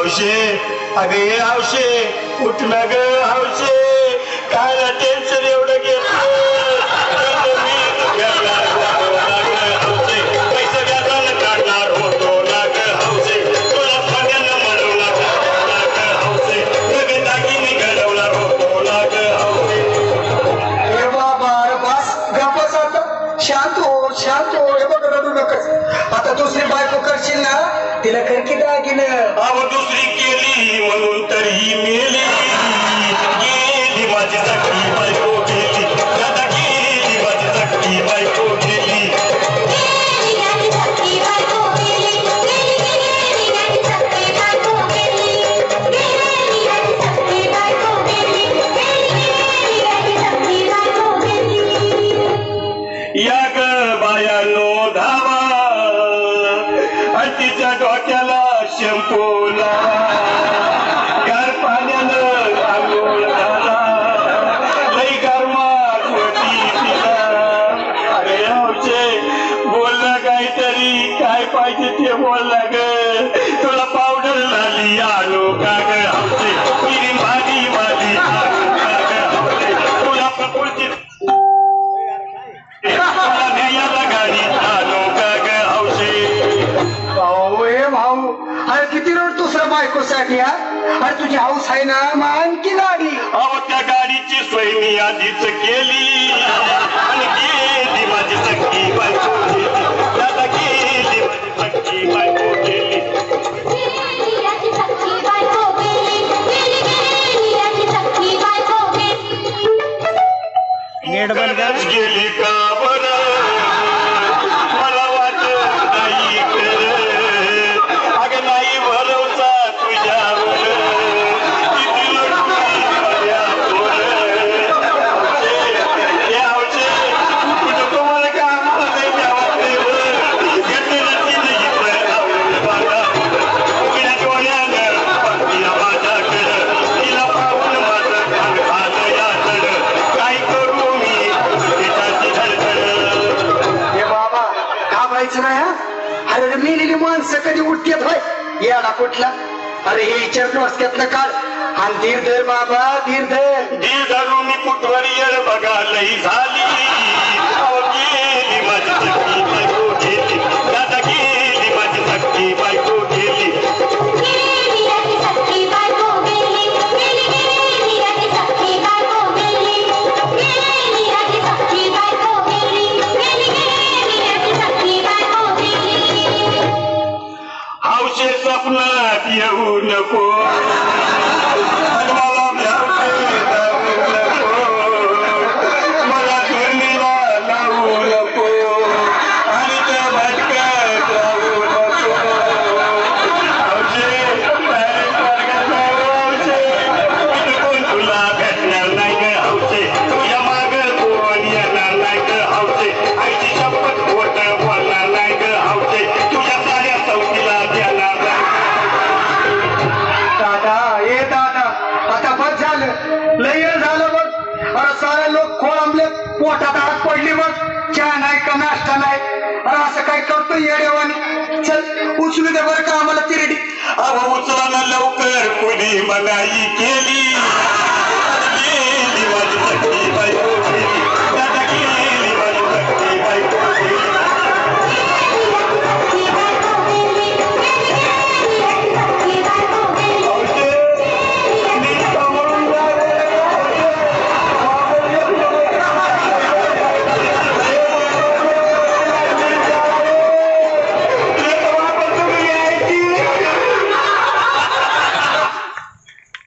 हौशे अगे हौशे उठणं ग हौशे. काय टेन्शन एवढं घेतलं? काढणार घडवणार ग बाबा शांत हो शांत हो. हे बघ रडू नकच आता दुसरी बायको करशील ना तिला कर की दागिन. अव दुसरी केली म्हणून तरी मेली. गेली माझी सखी बायको गेली. दादा गेली माझी सखी बायको गेली. या ग बायानो. काय पाहिजे ते बोलला ग तुला पावडर लाली आलो का ग आमचे पिरी माझी माझी आलो का ग आमचे तुला प्रकृती तुला न्यायला गाडीत आलो का ग हौशे भाऊ अरे किती रोड दुसऱ्या बायकोसाठी हा? अरे तुझी हाऊस आहे ना मग आणखी गाडी. अहो त्या गाडीची सोय मी आधीच केली. आणि खरंच गेली का घाबरायचं नाही हा? अरे मेलेली माणसं कधी उठतेत होय? याला कुठला? अरे हे विचार असत्यातलं काळ आणि धीर धर बाबा धीर धर धीर धरून मी कुठवर येळ बघा लई झाली. हौशे स्वप्नात येऊ नको. झालं. लय झालं बघ. अरे सारे लोक खोळंबले. पोटात हात पडली बघ. चहा नाही का नाश्ता नाही? अरे असं काय करतो येडेवानी? चल उचलू दे बरं का आम्हाला तिरडी. अहो उचला ना लवकर. कोणी मनाई केली?